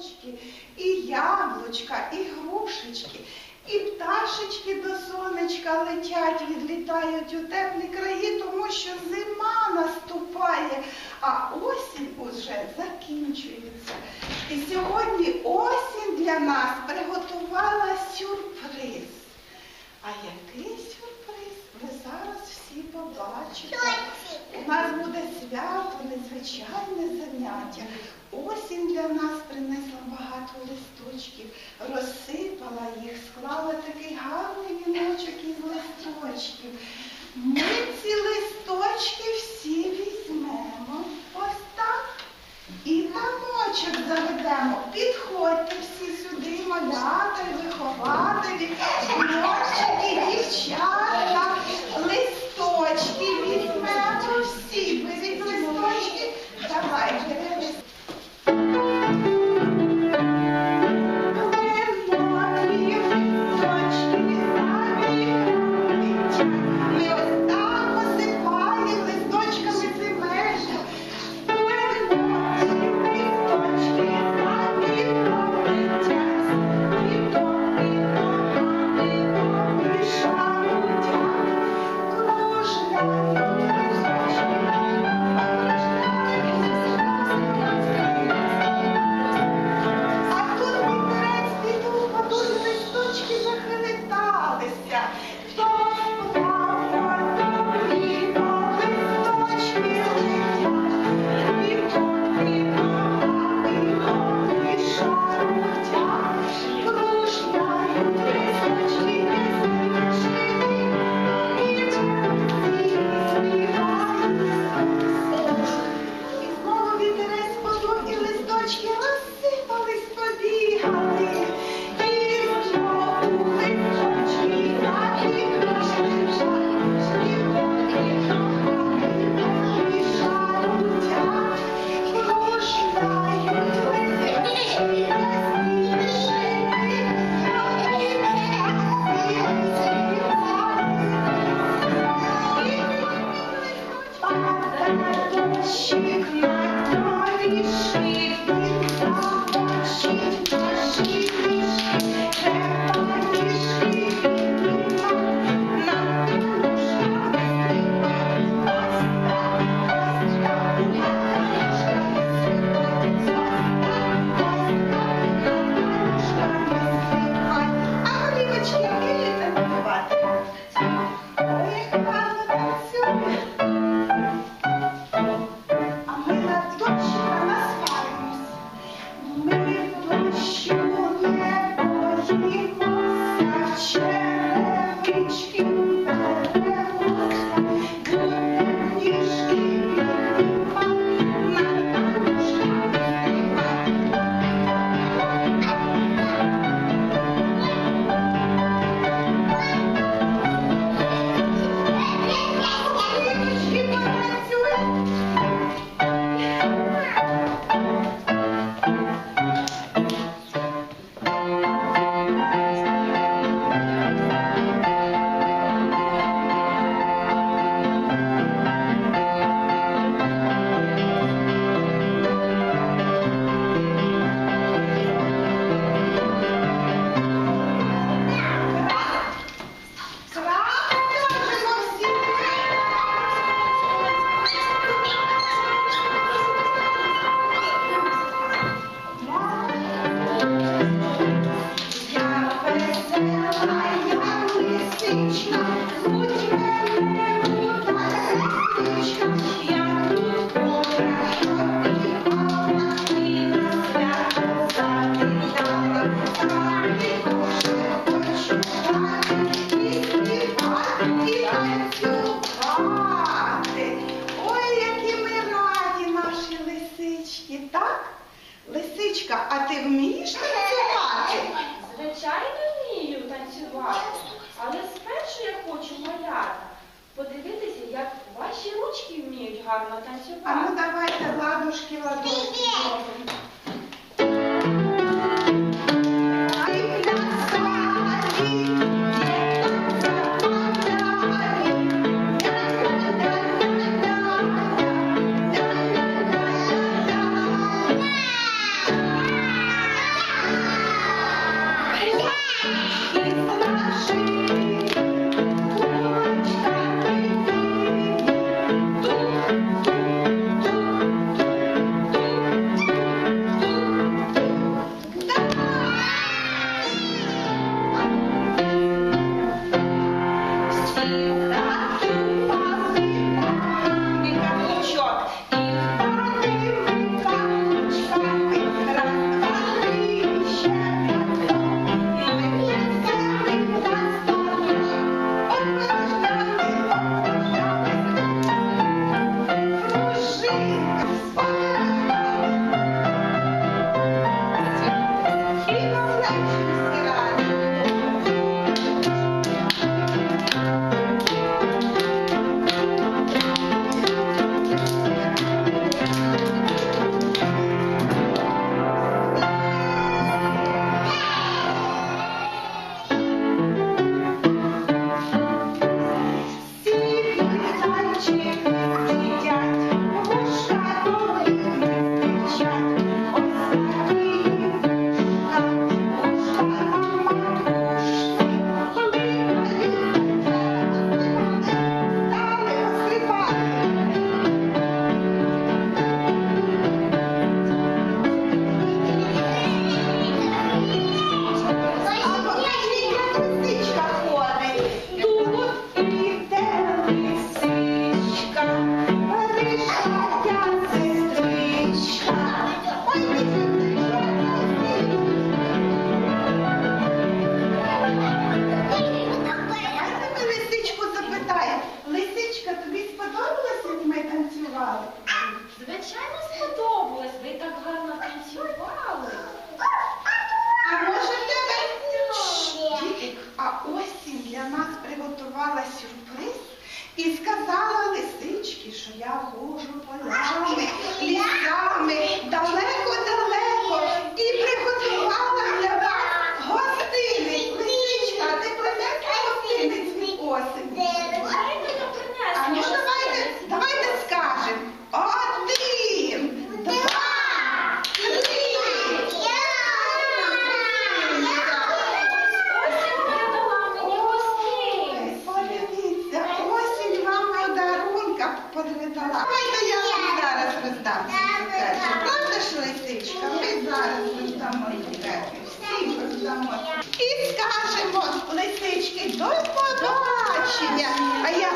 листочки, і яблучка, і грушечки, і пташечки до сонечка летять, відлітають у теплі краї, тому що зима наступає, а осінь уже закінчується. І сьогодні осінь для нас приготувала сюрприз. А який сюрприз? Ви зараз всі побачите. У нас буде свято, незвичайне заняття. Осінь для нас принесла багато листочків, розсипала їх, склала такий гарний віночок із листочків. Ми ці листочки всі she's Лисичка, а ти вмієш танцювати? Звичайно, вмію танцювати, але спершу я хочу малята подивитися, як ваші ручки вміють гарно танцювати. А ну давайте ладушки, ладошки Bye. лисичка, ми зараз роздамо цукерки, всім. І скажемо лисички до побачення. А я